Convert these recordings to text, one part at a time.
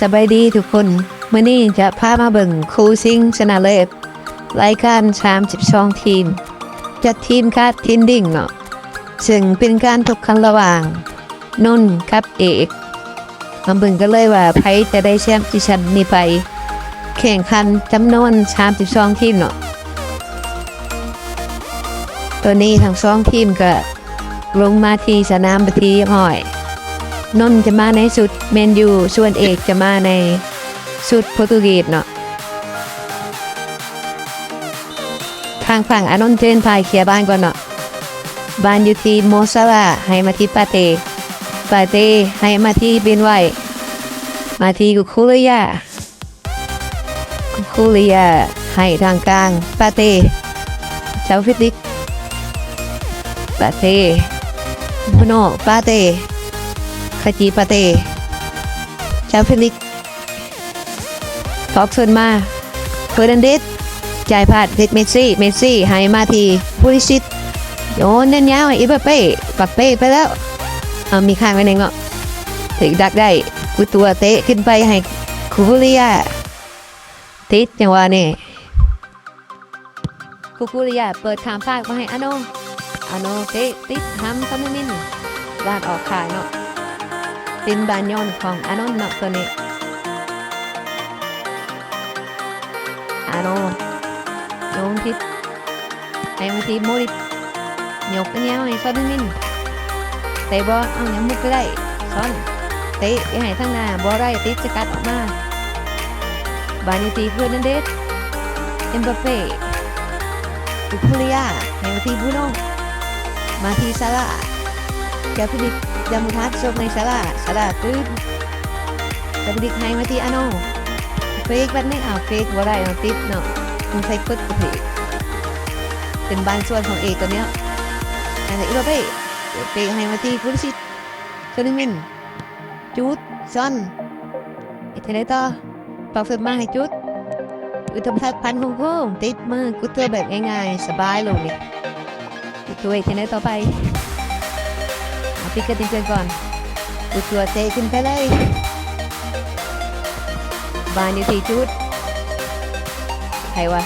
สบายดีทุกคนมื่อนี้จะพามาเบิ่งคูซิงชนะเลิศรายการชาม12ทีม จัดทีมคาดทินดิ่งเนาะซึ่งเป็นการถกกันระหว่างนนท์กับเอกมาเบิ่งกันเลยว่าไผจะได้แชมป์ดิชันนี้ไป แข่งขันจำนวน32ทีมเนาะตัวนี้ทั้งสองทีมก็ลงมาที่สนามปทีหอย นนจะมาในสุดเมนยูส่วนเอกจะมาในสุดโปรตุเกสเนาะทางฝั่งอานนท์เจนพายเคลียบ้านก่อนเนาะบ้านอยู่ที่โมซาลาให้มาที่ปาเตปาเตให้มาที่เบนไวมาที่กุคุริยากุคุริยาให้ทางกลางปาเตเจ้าฟิติกปาเตบุโนปาเต คาจีปาเตชาฟิลิกฟอกเซินมาเฟอร์นันเดสจ่ายพาดเด็ดเมสซี่ เมสซี่ให้มาทีพูลิชิตโยนเน้นยาวอีเบเป้ปักเป้ไปแล้วเอามีข้างไว้ในเงาะถึงดักได้กุตัวเตะขึ้นไปให้คูบูเลียติดจังหวะนี่คูบูเลียเปิดขามฟากมาให้อโนอโนเตะติดทำซัมมินลาดออกขายเนาะ เป็นบานยอนของอานนท์เนาะตัวนี้อานนท์โยนทิศให้มางทีโมริยกเนี้ยให้ซอนมินเตะบอลเอาอย่างมุกได้ซอนเตะยังให้ทางหน้าบอลได้ติดสกัดออกมาบานิตีเพื่อนนันเดสเอ็มบัปเป้ตุคุเลียให้มาทีบูโนมาทีซาร่าแกฟิลิป ดำทัดส่งในสาราสาราตื้นจะดิกให้มาที่อาโนเฟกบัดนี้อ่าวเฟกว่าได้เอาะติดเนาะมันใช้กดกระเพกเป็นบ้างส่วนของเอกตัวเนี้ยอันนี้เราไปเฟกให้มาที่กุลชิตโซนิมินจูดซอนอีกทีไหนต่อปอกเสริมาให้จุดอุทมทัศน์พันโค้งติดมือกุเตอร์แบบง่ายๆ สบายลงนี่ตัวอีกทีไหนต่อไปเอกกระติกกันก่อนดูตัวเตะขึ้นไป จุดใครวะ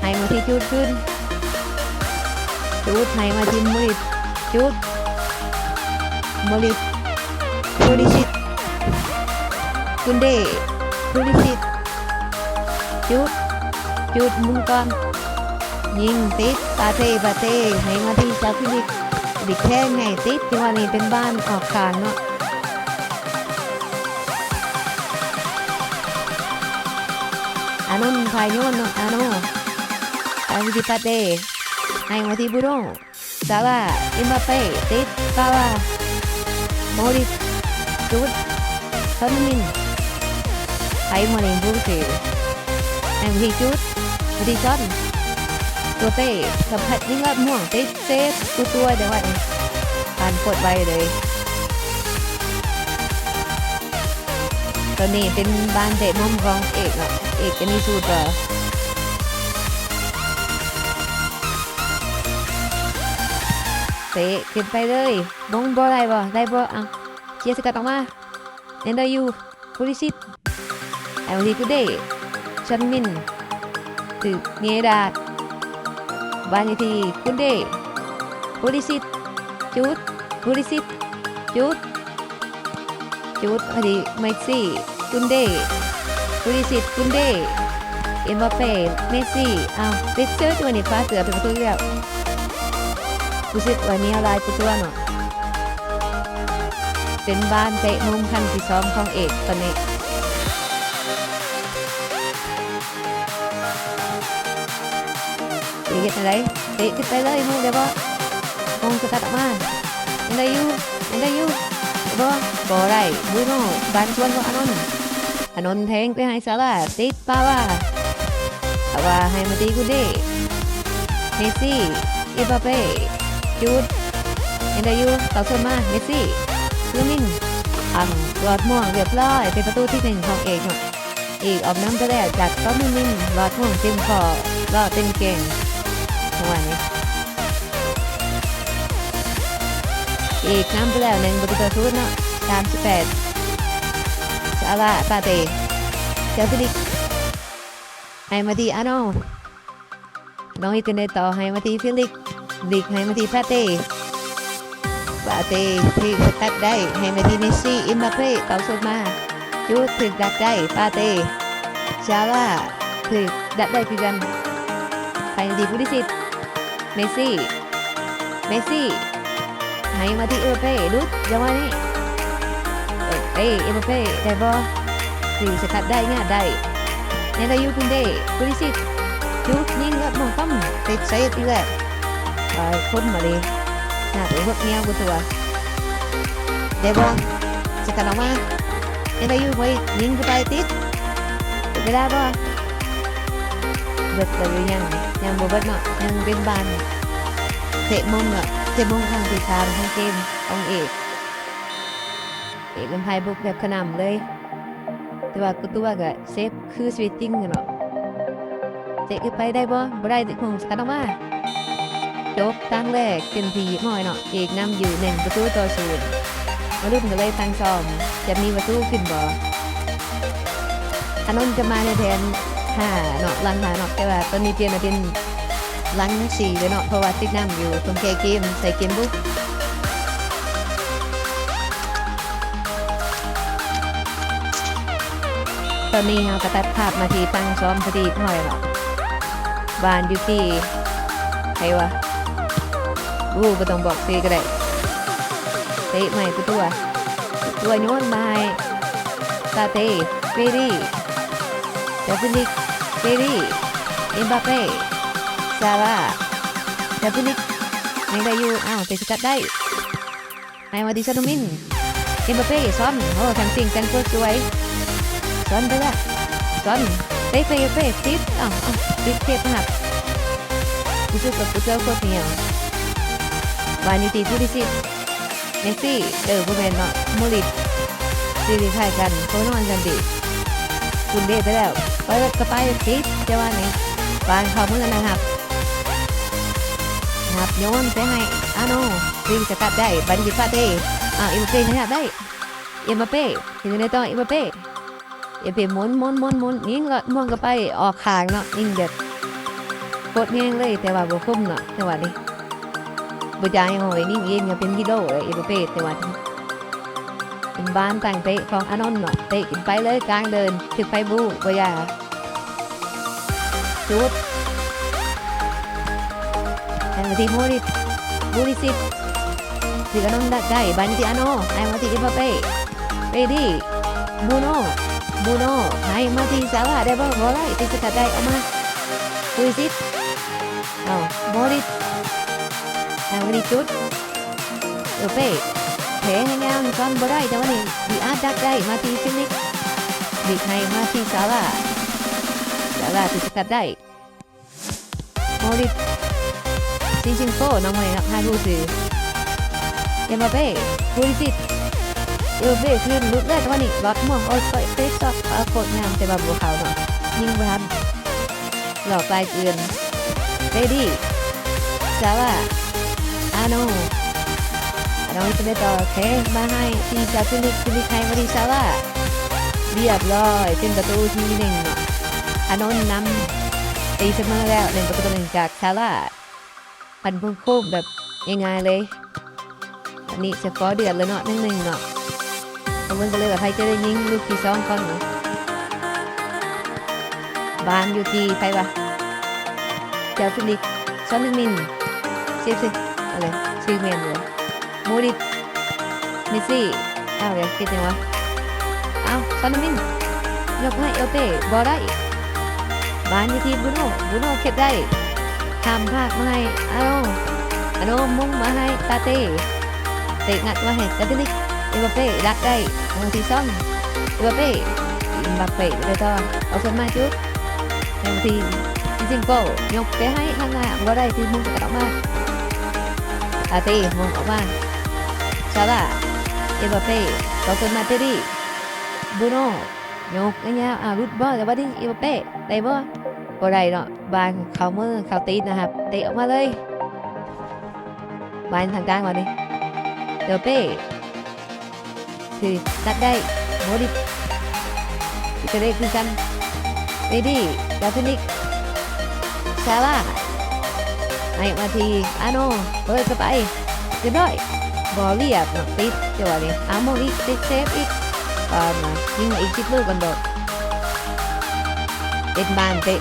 ให้มาที่จุดขึ้นจุดให้มาที่มุริดจุดมุริดปุริ ยิงติดปาเต้ปาเต้ให้มาที่ซาฟิลิกดิแค่ไงติดที่ว่านี่เป็นบ้านออกกางเนาะอานุนพายโยนเนาะอาโนอาวิดิปาเต้ให้มาที่บูโน่ซาร่าอิมบัปเป้ติดซาร่าโมริสจูดซอนมินให้มาเล่นบูเซ่ให้มาที่จูดมาที่จอน ตัวเต้สัมผัสยิ่งยอดม่วงเติดเซฟตัวตัวเดี๋ยววันการกดไว้เลย ตอนนี้เป็นบ้านเตะมุมของเอกเนาะเอกจะมีสูตรเหรอเตะเก็บไปเลยมงบอได้บ่ได้บ่อะเชียร์สกัดออกมาเอ็นดอร์ยูฟูริชิตเอลทีกูเดชันมินตึกเงดาด บ้านเลที่คุณเดบุริสิทธิ์จุดบุริสิทธิ์จุดจุดพอดีไม่สซี่คุณเดบุริสิทธิ์คุณเดเอ็มบัปเป้เมสซี่เอาเลสเตอร์ตัวนี้ฟ้าเสือเป็นประตูแล้วกูสิวันนี้อะไรประตูวเนาะเป็นบ้านเตะมุมคันที่ซ้อมของเอกตอนนี้ ตีกันอะไรตีขึ้นไปเลยมึงเดี๋ยวบ่มองสกัดออกมาอันใดอยู่อันใดอยู่เดี๋ยวบ่บ่ได้บุโน่บานชวนของอานนท์อานนท์แทงไปให้ซาร่าติดป้าว่าป้าว่าให้มาตีกูดิเมซี่เอมบัปเป้จูดอันใดอยู่ต่อส่วนมาเมซี่ลูมินอ่ำหลอดม่วงเรียบร้อยเป็นประตูที่หนึ่งของเอกเนาะเอกออกน้ำไปแล้วจากต้อมนิ่งหลอดม่วงเต็มคอรอดเต็มเก่ง หัวนี้อีกน้ำไปล้วหนึ่งประตูต่อศูนเนาะสามสิบแปดซาร่าปาเต้เจอฟิลิกให้มาที่อาโนน้องอิตเนต่อให้มาที่ฟิลิกลิกให้มาที่ปาเต้ปาเต้ที่สกัดได้ให้มาที่เมสซี่อิมบัปเป้ต่อสุดมาจูถึกดักได้ปาเต้ซาร่าถึกดักได้คือกันให้มาที่ผู้ดิสิต เมสซี่ เมสซี่ให้มาที่เอเป้ดุดจังหวะนี้เอ้ยเอเอเป้ได้บอคือสกัดได้ง่ายได้ในระยุคุณเดคุริสิตจุดยิงกับมองปั้มติดใส่ตีแหละเออคนมาเลยหน้าตัวพวกเนี้ยกูตัวได้บอสกัดออกมาในระยุไว้ยิงเข้าไปติดติดไม่ได้บอ เบิดเลยยังยังบ่เบิดเนาะยังเป็นบานเตะมุมเนาะเจ็บมงครั้งที่สามของเกมองเอกเอกเป็นไพบุกแบบขนำเลย แต่ว่ากูตัวก็เซฟคือสวิตติ้งเนาะเจ๊ไปได้บ่บ่ได้คงสกัดออกมาจบตั้งแรกเป็นทีหน่อยเนาะเอกนำอยู่หนึ่งประตูต่อศูนย์มาลุ้นกันเลยตั้งซ้อมจะมีประตูขึ้นบ่อานนท์จะมาในแทน ห้าเนาะลังหาเนาะแต่ว่าตอนนี้เปลี่ยนมาเป็นลังสี่เลยเนาะเพราะว่าติดน้ำอยู่ตรงแกเกมใส่เกมบุ๊กตอนนี้เราก็ตัดภาพมาทีตั้งซ้อมพอดีหน่อยเนาะบานยูที่ใครวะรู้ก็ต้องบอกตีก็ได้เตะใหม่ตัวตัวตัวโยนมาให้ซาเต้เฟรดี้เดฟินิก เฟรดี้เอ็มบาเป้ซาร่าดับเบิลนิกยังได้อยู่อ้าวเตะสกัดได้ไอมาดิซานมินเอ็มบัปเป้ซ้อนโอ้ทำสิ่งกันก็สวยซ้อนไปละซ้อนเตะไปเอเป้ติดอ้าวอ้าวติดเทปหักกูสู้กับกูเจอโคตรเหนียววานิตีผู้ที่สิบเมสซี่เออพวกแมนเนาะโมลิดซีรีส์ไทยกันโคนอนกันดี คุณเดไปแล้วไปกระไปติดจะว่าไงบานเขาเมื่อนะครับนับโยนไปให้อาโนริงสกัดได้บันยิปาเต้อ่าอ็มเป้นะครับได้เอ็มเป้ถึงในต่อเอ็มเป้เอ็มเป้หมุนหมุนหมุนหมุนยิงก็ม่วงก็ไปออกขางเนาะยิงเด็ดกดเงี้ยเลยแต่ว่าบุคุ้มเนาะแต่ว่านี้บุจายยังไงนิ่งเย็นก็เป็นกิโลเลยเอ็มเป้แต่ว่า เป็นบ้านต่างเตะของอานนท์เนาะเตะกินไปเลยกลางเดินถึงไปบูบอยาจุดแทนมาที่โมริบูริสิตสิกานนดักได้บานที่อาโนไอมาที่เอเปเป้เปดี้บูโนบูโนไอมาที่ซาร่าได้บ่บ่ได้ติดสกัดได้เอามาบูริสิตเอาโมริไอมาที่จุดเอเป้ แผลง่ายๆก่อนบ่ได้แต่ว่านี่ดีอาร์ดักได้มาที่ฟิลิกดีไฮมาที่ซาร่าซาร่าติดสกัดได้โมริซินชินโก้น้องใหม่นักพาลูสือเอ็มบัปเป้บูริสิตเอลเบ้ขึ้นลุกได้แต่ว่านี่ล็อตม่วงโอ้ยเฟสซับปรากฏงามแต่บบบัวขาวเนาะยิงไปทันหล่อปลายเกินเรดี้ซาร่าอาโน อาโนจะได้ต่อเคมาให้ทีจากฟิลิปฟิลิปไทยมาดีซาร่าเรียบร้อยเป็นประตูที่หนึ่งเนาะอานนท์นำตีเสมอแล้วหนึ่งประตูหนึ่งจากซาร่าปันพุ่งคู่แบบง่ายๆเลยอันนี้สกอเดือดเลยเนาะหนึ่งหนึ่งเนาะขอบคุณกันเลยว่าใครจะได้ยิงลูกที่สองก่อนเนาะบานอยู่ที่ใครวะเจ้าฟิลิกซอนนึงมินเซฟซิอะไรซีเมนเลย มดิเมสซี่อ้าวเดี๋ยวคิดยังวะอ้าวซอนนึงมินยกให้เอลเป้บอได้บ้านยู่ทีบุโน่บุโน่เก็บได้ทำภาคมาให้อาโนอาโนมุ่งมาให้ตาเต้เตะงัดมาให้ตาเต้ลิกเอมบัปเป้ดักได้ทางทีซ่องเอมบัปเป้เอ็มบัปเป้เลยต่อเอาขึ้นมาจุดทางที่จริงๆก็ยกไปให้ข้างหน้าก็ได้ที่มุ่งกลับมาตาเต้มุ่งออกมา ซาร่าเอ็มบัปเป้เอาขึ้นมาเตอรี่บุโน่ยกง่ายอ่ารุดบอลแต่ว่าที่อีเป้ได้บ่บ่ได้เนาะบานเขามือเขาตีนนะครับเตะออกมาเลยบานทางกลางมาดิเดอเป้คือตัดได้โมดิจะได้คือกันเรดี้ดาฟินิกซาร่าให้มาทีอาโนเปิดเข้าไปเรียบร้อย บอลเรียบเนาะติดจังหวะนี้อาโมอีกติดเซฟอีกอ่ามายิงอีกสิบลูกกันโดดเอ็ดบานเตะ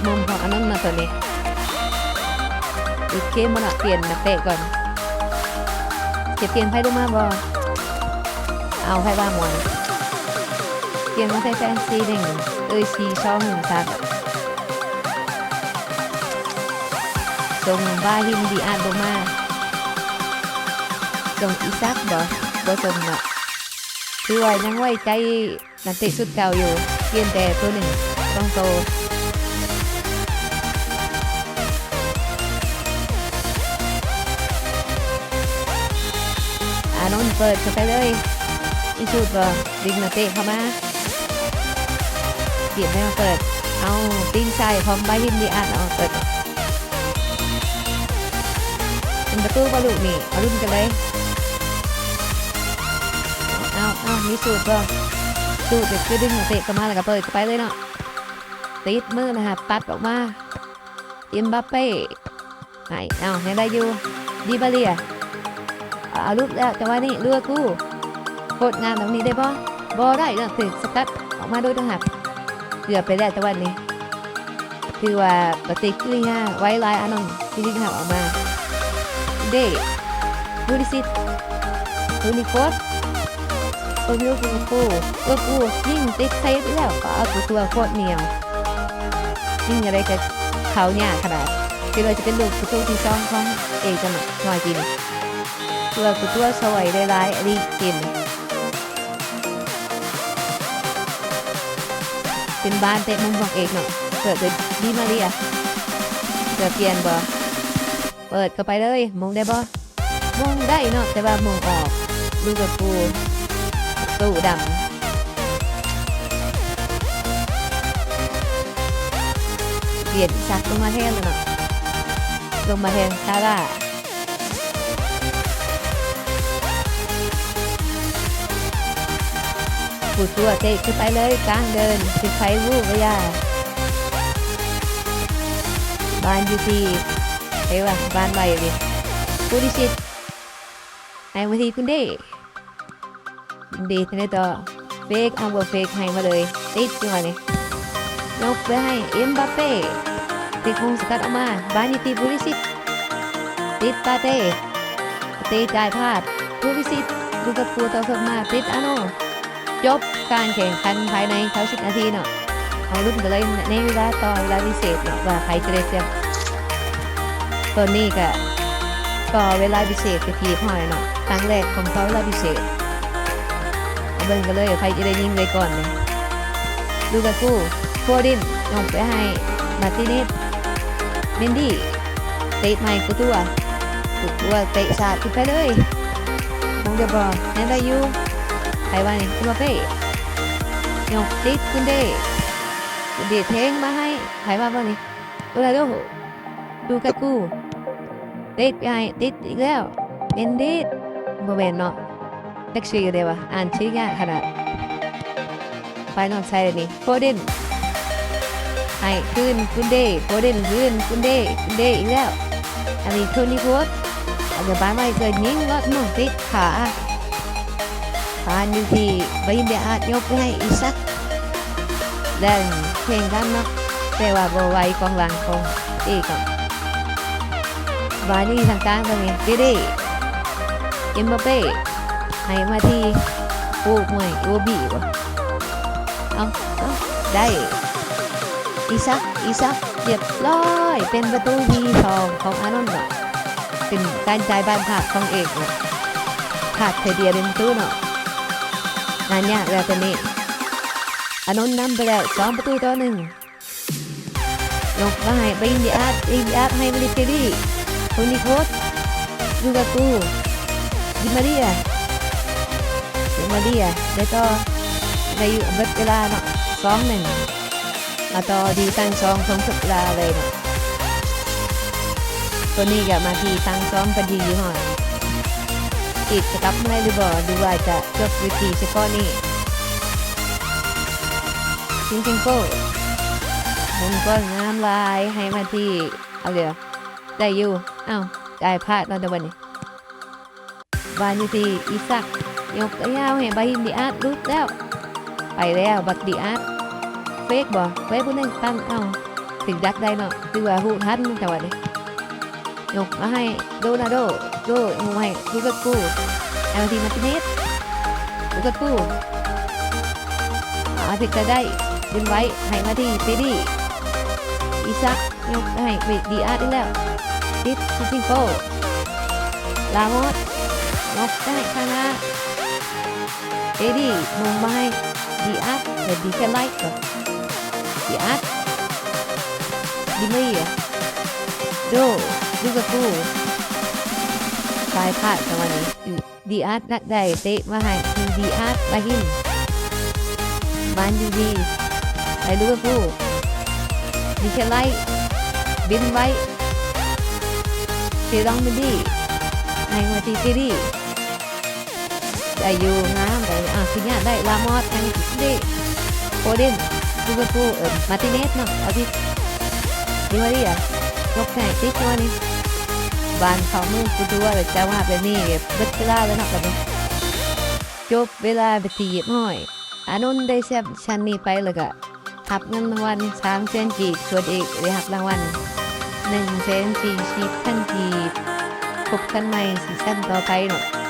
ส่งบาฮิมดีอาร์ลงมาส่งอีซักบอบอส่งเนาะคือว่ายังไว้ใจนักเตะสุดเก่าอยู่เปลี่ยนแต่ตัวหนึ่งต้องโตอานนท์เปิดเข้าไปเลยอีชุดบ่ดึงมาเตะเข้ามาเปลี่ยนให้มาเปิด เอาตีนใส่พร้อมใบหิมดีอาร์เอาเปิดเป็นประตูบอลลูกนี่เอารุ่นกันเลย มีสูตรบ่สูตรเด็กคือดึงมาเตะเข้ามาแล้วก็เปิดไปเลยเนาะติดมือนะครับปัดออกมาอ็มบัปเป้ไหนเอายังได้อยู่ดีบาเลียเอาลูกแล้วแต่ว่านี่เรือกูโคตรงานตรงนี้ได้บ่บ่ได้เนาะถึงสกัดออกมาโดยทั้งหักเกือบไปแล้วแต่วันนี้คือว่าปฏิกิริยาไว้ลายอานนท์ที่ดิ้งหักออกมาเด้ดูดิสิดูนี่โคต รโอ้ยกูกูกูกูยิ่งติดเซฟแล้วก็กูตัวโคตรเหนียวยิ่งอะไรกับเขาเนี่ยขนาดคือเราจะเป็นลูกประตูที่สองของเอกจังหน่อยจริงตัวกูตัวสวยได้ร้ายอันนี้กิน เป็นบ้านเตะมุมของเอกเนาะเปิดเป็นดีมาเรียเปิดเปลี่ยนบ่เปิดเข้าไปเลยมองได้บ่มองได้เนาะแต่ว่ามองออกดูกับกู ตู้ดำเปลี่ยนซักลงมาแทนเลยนะลงมาแทนซาร่าปูตัวเตะขึ้นไปเลยกลางเดินติดไฟวูบยาบานยูทีเฮ้ยว่ะบานใบเลยผู้ดิสิตไอ้มาทีคุณเด้ ด้ที่ไหนต่อเฟกเอาบอเฟกให้มาเลยติดจังหวะนี้ยกไปให้เอ็มบัปเป้ติดคงสกัดออกมาบานยูทีผู้ดิสิตติดปาเต้เตจ่ายพลาดผู้ดิสิตดูกับปูต่อขึ้นมาติดอโนจบการแข่งขันภายใน90นาทีเนาะเอารุ่นกันเลยในเวลาต่อเวลาพิเศษเนาะว่าใครจะได้แชมป์ตอนนี้ก็ต่อเวลาพิเศษกับทีพ่อยเนาะครั้งแรกของต่อเวลาพิเศษ เบิ่งกันเลยใครจะได้ยิงไปก่อนเลยดูกากูโฟดินลงไปให้มาร์ติเนสเมนดี้เตะใหม่กูตัวกูตัวเตะสาดขึ้นไปเลยมองเดบอลแน่ได้ยูไต้หวันนี่คุณมาเป้ยกติดคุณเดคุณเดเทงมาให้ไต้หวันบ้านี่โอลาโดดูกากูติดไปให้ติดอีกแล้วเอ็นดิดโมเมนเนาะ เล็กชื่อเดียวอ่านชื่ยากขนาดไฟนอลไซด์นี่โฟเดนให้ขึ้นคุณเด้โฟเดนขึ้นคุณเด้คุณเด้อีกแล้ว อันนี้โทนี่โพสอาจจะบ้านไม่เกิดยิงรถมั่งติดขาผ่านอยู่ที่บเดียอาจยกไปให้อีสักเล่นเพลงกันเนาะแต่ว่าบไหวกองหลังของอีกบานี่ทางกางตรงนี้ดิดิเอ็มบัปเป้ ให้มาที่ปูกมวยโอบีวะเอาเอาได้อีสักอีสักเรียบร้อยเป็นประตูทีทองของอานนท์เนาะเป็นการจ่ายบานผาดของเอกเนาะขาดเทเดียเป็นประตูเนาะงานยากแล้วตอนนี้อานนท์นำไปแล้วสองประตูต่อหนึ่งลงมาให้ไปอินเดียอาร์อินเดียร์ให้มาริเตอรี่โทนี่โคสลูกากูดิมาเรีย ดิมาเรียได้ต่อในเบิดเวลาเนาะสองหนึ่งมาต่อดีตั้งสองสองสุดเลาเลยเนาะตัวนี้กับมาที่ตั้งสองพอดีหน่อยอีกจะกลับมาได้หรือบ่หรือว่าจะจบวิธีเฉพาะนี้จริงๆก็มันก็น้ำลายให้มาที่เอาเดี๋ยวได้อยู่เอ้าได้พลาดตอนตะวันนี้บานอยู่ที่อีสัก ยกยาวให้บาฮิมดีอาร์ตรุดแล้ว ไปแล้วบักดีอาร์ตเฟกบ่เฟกผู้หนึงตั้งเอาถึงดักได้เนาะคือว่าหูทันแต่ว่านี้ยกมาให้โดนาโดโดงูให้ลูกกูเอลทีมาติเนสลูกกูอาถึงจะได้ดึงไว้ให้มาที่เฟดี้อีซักยกให้เบดีอาร์ตได้แล้วติดซิซิงโกลาโมสยกได้ข้างหน้า เฟดี้มงมาให้ di at dan di ke like ke di at di Maria do juga ku กายพลาดจังหวะนี้อือดีอาร์ตนักได้เตะมาให้คือดีอาร์ตบาหิมบานยูดีไปดูกับกูดีแค่ไล่บินไว้เสียรองบินดีให้มาทีซีรีได้อยู่งามได้ อะคือเนี่ยได้ลามอสแองดีโคเดนดูกับกูเออมาติเนสเนาะเอาที่ดีมาดีอะยกแข่งติ๊กตัวนี้บานเขามือกูดูว่าจะว่าแบบนี้เบิดเวลาแล้วเนาะกันนี้จบเวลาไปตีบห้อยอานนท์ได้แซบชั้นนี้ไปแล้วก็หับเงินวัลสามแสนกีส่วนเอกได้หับรางวัลหนึ่งแสนสี่สิบพันกีบพบกันใหม่ซีซั่นต่อไปเนาะ